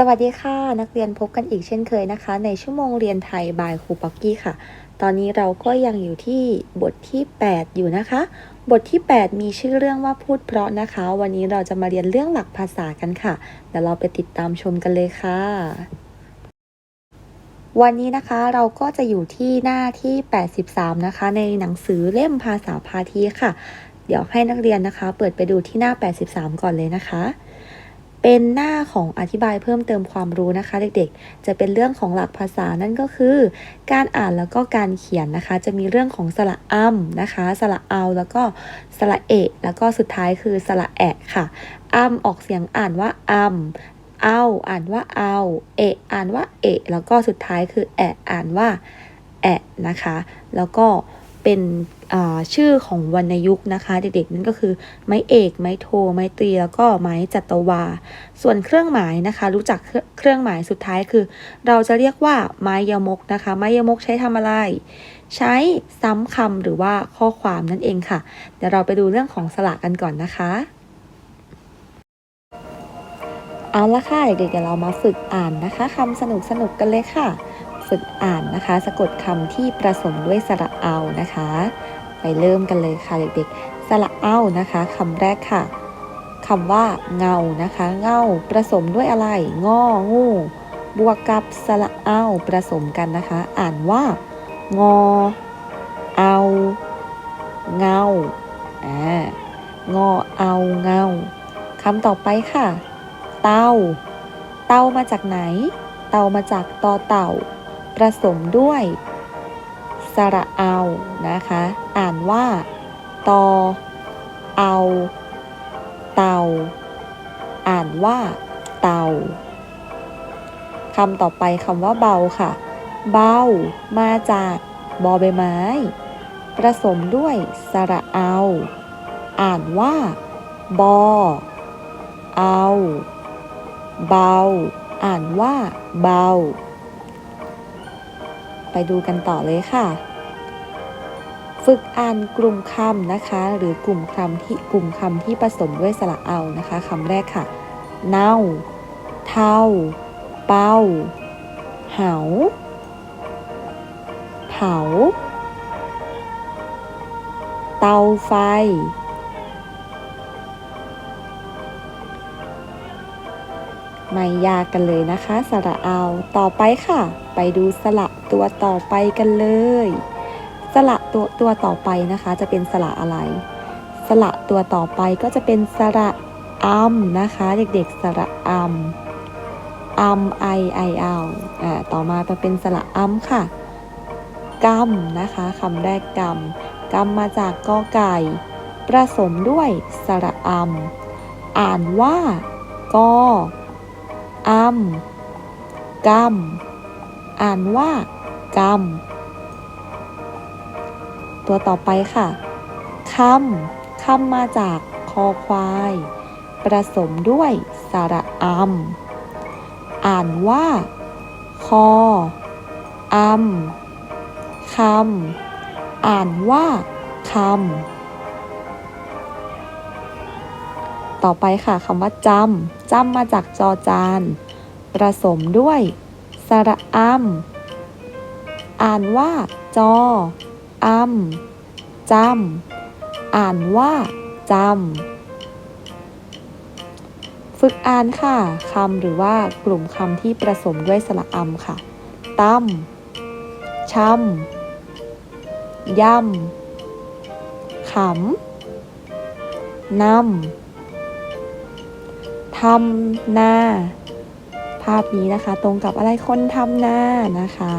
สวัสดีค่ะ นักเรียนพบกันอีกเช่นเคยนะคะ ในชั่วโมงเรียนไทยบายครูปักกี้ค่ะ ตอนนี้เราก็ยังอยู่ที่บทที่ 8 อยู่นะคะ บทที่ 8 มีชื่อเรื่องว่าพูดเพราะนะคะ วันนี้เราจะมาเรียนเรื่องหลักภาษากันค่ะเดี๋ยวเราไปติดตามชมกันเลยค่ะ วันนี้นะคะเราก็จะอยู่ที่หน้าที่ 83 นะคะ ในหนังสือเล่มภาษาพาทีค่ะ เดี๋ยวให้นักเรียนนะคะ เปิดไปดูที่หน้า 83 ก่อนเลยนะคะ เป็นหน้าของอธิบายเพิ่มเติมความรู้นะคะ เด็กๆ จะเป็นเรื่องของหลักภาษานั่นก็คือ การอ่านแล้วก็การเขียนนะคะ จะมีเรื่องของสระอ้ำนะคะ สระเอาแล้วก็สระเอะแล้วก็สุดท้ายคือสระแอะค่ะอ้ำออกเสียงอ่านว่าอ้ำเอาอ่านว่าเอา เอะอ่านว่าเอะแล้วก็สุดท้ายคือแอะอ่านว่าแอะนะคะ แล้วก็ เป็นชื่อของวรรณยุกต์นะคะ เด็กๆนั่นก็คือ ไม้เอก ไม้โท ไม้ตรีแล้วก็ไม้จัตวา ส่วนเครื่องหมายนะคะ รู้จักเครื่องหมายสุดท้ายคือ เราจะเรียกว่าไม้ยมกนะคะ ไม้ยมกใช้ทำอะไร ใช้ซ้ำคำหรือว่าข้อความนั่นเองค่ะ เดี๋ยวเราไปดูเรื่องของสระกันก่อนนะคะเอาละค่ะเด็กๆเดี๋ยวเรามาฝึกอ่านนะคะคำสนุกสนุกกันเลยค่ะ ฝึกอ่านนะคะ สะกดคำที่ผสมด้วยสระเอานะคะ ไปเริ่มกันเลยค่ะเด็กๆ สระเอานะคะคำแรกค่ะคำว่าเงานะคะ เงาผสมด้วยอะไรงองูบวกกับสระเอาผสมกันนะคะ อ่านว่า งอ เอา เงาอ่างอเอาเงาคำต่อไปค่ะ เตาเตามาจากไหน เตามาจากตอเต่า ผสมด้วยสระเอานะคะ อ่านว่า ตอ เอา เต่าอ่านว่า เต่าคำต่อไปคำว่าเบาค่ะ เบา มาจากบอใบไม้ ผสมด้วยสระเอา อ่านว่า บอ เอา เบา อ่านว่า เบา ไปดูกันต่อเลยค่ะ ฝึกอ่านกลุ่มคำนะคะ หรือกลุ่มคำที่กลุ่มคำที่ผสมด้วยสระเอานะคะคำแรกค่ะ เน่า เท่า เป้า เหา เผา เตาไฟ ไม่ยากกันเลยนะคะ สระเอาต่อไปค่ะ ไปดูสระตัวต่อไปกันเลย สระตัวตัวต่อไปนะคะ จะเป็นสระอะไร สระตัวต่อไปก็จะเป็นสระอัมนะคะ เด็กๆสระอัมอัมไอไอเอาอ่าต่อมาจะเป็นสระอัมค่ะกัมนะคะคำแรกกัมกัมมาจากกอไก่ผสมด้วยสระอัมอ่านว่ากอ อัมกัมอ่านว่ากรรมตัวต่อไปค่ะคำคำมาจากคอควายผสมด้วยสระอัมอ่านว่า คออัมคำอ่านว่าคำ ต่อไปค่ะคำว่าจำจำมาจากจอจานผสมด้วยสระอัมอ่านว่าจออัมจำอ่านว่าจำฝึกอ่านค่ะคำหรือว่ากลุ่มคำที่ผสมด้วยสระอัมค่ะตั้มช้ำย่ำขำนำ ทำนา ภาพนี้นะคะ ตรงกับอะไรคนทำหน้านะคะ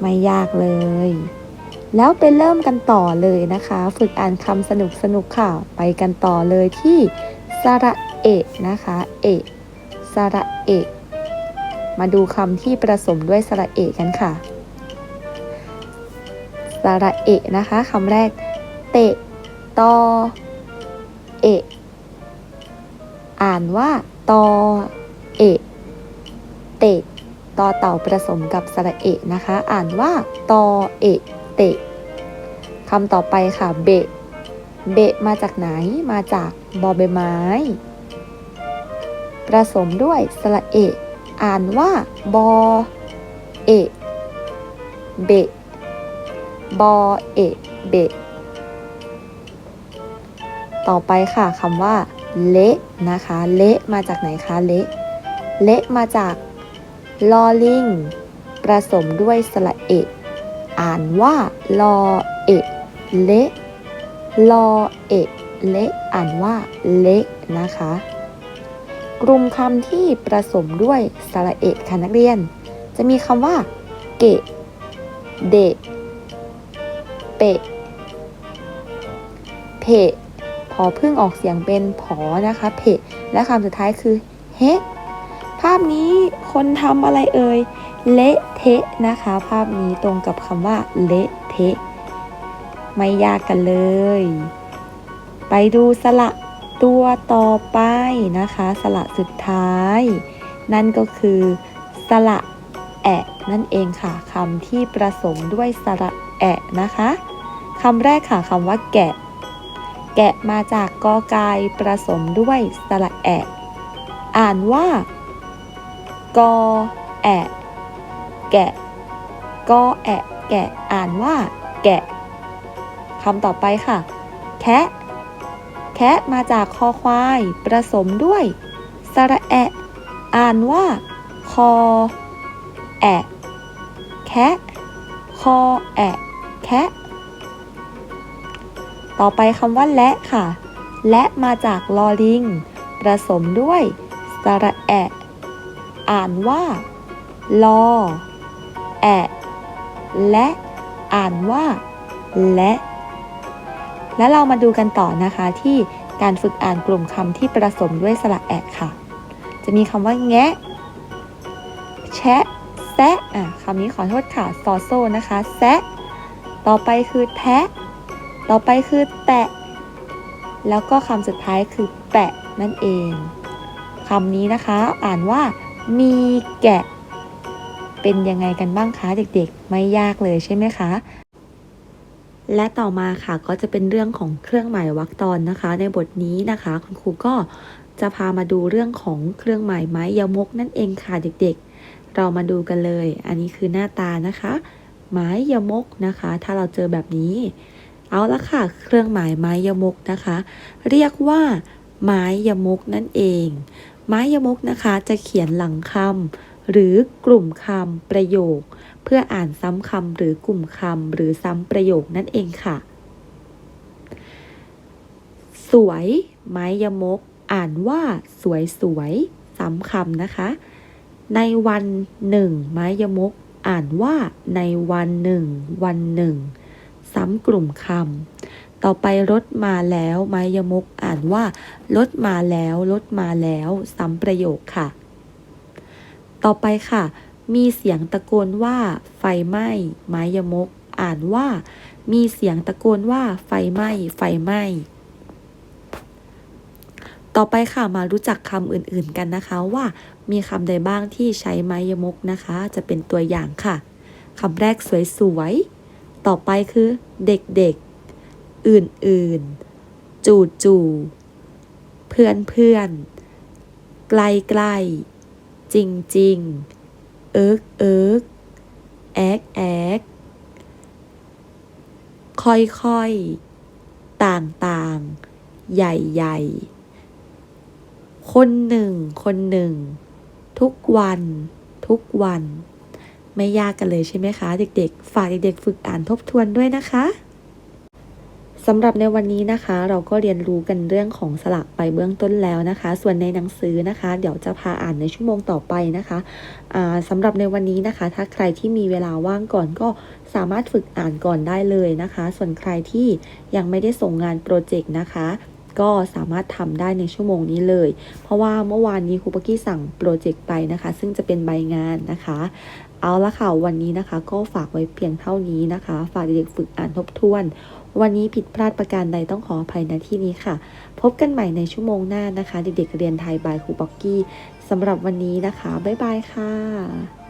ไม่ยากเลย แล้วไปเริ่มกันต่อเลยนะคะ ฝึกอ่านคำสนุกสนุกค่ะ ไปกันต่อเลยที่สระเอกนะคะ เอกสระเอกมาดูคำที่ผสมด้วยสระเอกกันค่ะสระเอกนะคะคำแรก เตะตอเอก อ่านว่า ตอ เอะเตะตอเต่าผสมกับสระเอะนะคะ อ่านว่า ตอ เอะเตะคำต่อไปค่ะ เบะ เบะมาจากไหน มาจากบอใบไม้ประสมด้วยสระเอะอ่านว่า บอ เอะเบะ บอ เอะเบะ ต่อไปค่ะคำว่า เละนะคะ เละมาจากไหนคะเละเละมาจากลอลิงประสมด้วยสระเอะอ่านว่าลอเอะเละลอเอะเละอ่านว่าเละนะคะ กลุ่มคำที่ประสมด้วยสระเอะค่ะนักเรียน จะมีคำว่า เกะเดะเปะเพะ พอพึ่งออกเสียงเป็นผอนะคะเพะและคำสุดท้ายคือเฮะภาพนี้คนทำอะไรเอ่ยเละเทะนะคะ ภาพนี้ตรงกับคำว่าเละเทะไม่ยากกันเลย ไปดูสระตัวต่อไปนะคะ สระสุดท้าย นั่นก็คือสระแอะนั่นเองค่ะคำที่ประสมด้วยสระแอะนะคะคำแรกค่ะคำว่าแกะ แกะมาจากกอไก่ประสมด้วยสระแอะ อ่านว่า กอแอะแกะ กอแอะแกะ อ่านว่า แกะคำต่อไปค่ะ แคะ แคะมาจากคอควายประสมด้วยสระแอะ อ่านว่า คอ แอะ แคะ คอแอะ แคะ ต่อไปคำว่าและค่ะ และมาจากลอลิงประสมด้วยสระแอะ อ่านว่า ลอ แอะ และ อ่านว่า และ และเรามาดูกันต่อนะคะที่การฝึกอ่านกลุ่มคำที่ประสมด้วยสระแอะค่ะ จะมีคำว่า แงะ แชะ แซะ อะคำนี้ขอโทษค่ะซอโซนะคะ แซะ ต่อไปคือแทะ ต่อไปคือแตะ แล้วก็คำสุดท้ายคือแปะนั่นเองคำนี้นะคะอ่านว่า มีแกะ เป็นยังไงกันบ้างคะเด็กๆ ไม่ยากเลยใช่ไหมคะ และต่อมาค่ะก็จะเป็นเรื่องของเครื่องหมายวรรคตอนนะคะ ในบทนี้นะคะ คุณครูก็จะพามาดูเรื่องของเครื่องหมายไม้ยมกนั่นเองค่ะเด็กๆ เรามาดูกันเลย อันนี้คือหน้าตานะคะ ไม้ยมกนะคะ ถ้าเราเจอแบบนี้ เอาละค่ะ เครื่องหมายไม้ยมกนะคะ เรียกว่า ไม้ยมกนั่นเอง ไม้ยมกนะคะจะเขียนหลังคำหรือกลุ่มคำประโยค เพื่ออ่านซ้ำคำหรือกลุ่มคำหรือซ้ำประโยคนั่นเองค่ะ สวย ไม้ยมก อ่านว่าสวยสวยซ้ำคำนะคะ ในวันหนึ่งไม้ยมก อ่านว่าในวันหนึ่ง วันหนึ่ง ซ้ำกลุ่มคำต่อไปรถมาแล้วไมยมกอ่านว่ารถมาแล้วรถมาแล้ว ซ้ำประโยคค่ะ ต่อไปค่ะ มีเสียงตะโกนว่า ไฟไหม้ไมยมก อ่านว่า มีเสียงตะโกนว่า ไฟไหม้ไฟไหม้ต่อไปค่ะมารู้จักคำอื่นๆกันนะคะว่ามีคำใดบ้างที่ใช้ไม้ยมกนะคะ จะเป็นตัวอย่างค่ะคำแรกสวยๆ ต่อไปคือเด็กๆ อื่นๆ จูจ่ๆเพื่อนๆไกลๆจริงๆเอิกเอิกแอกแอกค่อยค่อยต่างต่างๆใหญ่ใหญ่ๆคนหนึ่งคนหนึ่ง ทุกวันทุกวัน ไม่ยากกันเลยใช่ไหมคะ เด็กๆ ฝากเด็กๆ ฝึกอ่านทบทวนด้วยนะคะสำหรับในวันนี้นะคะ เราก็เรียนรู้กันเรื่องของสลักไปเบื้องต้นแล้วนะคะ ส่วนในหนังสือนะคะ เดี๋ยวจะพาอ่านในชั่วโมงต่อไปนะคะสำหรับในวันนี้นะคะ ถ้าใครที่มีเวลาว่างก่อนก็สามารถฝึกอ่านก่อนได้เลยนะคะ ส่วนใครที่ยังไม่ได้ส่งงานโปรเจกต์นะคะก็สามารถทำได้ในชั่วโมงนี้เลย เพราะว่าเมื่อวานนี้ครูปกกี้สั่งโปรเจกต์ไปนะคะ ซึ่งจะเป็นใบงานนะคะ เอาละค่ะ วันนี้นะคะก็ฝากไว้เพียงเท่านี้นะคะ ฝากเด็กฝึกอ่านทบทวน วันนี้ผิดพลาดประการใดต้องขออภัยณที่นี้ค่ะ พบกันใหม่ในชั่วโมงหน้านะคะ เด็กๆเรียนไทยบายครูบ็อกกี้สำหรับวันนี้นะคะ บ๊ายบายค่ะ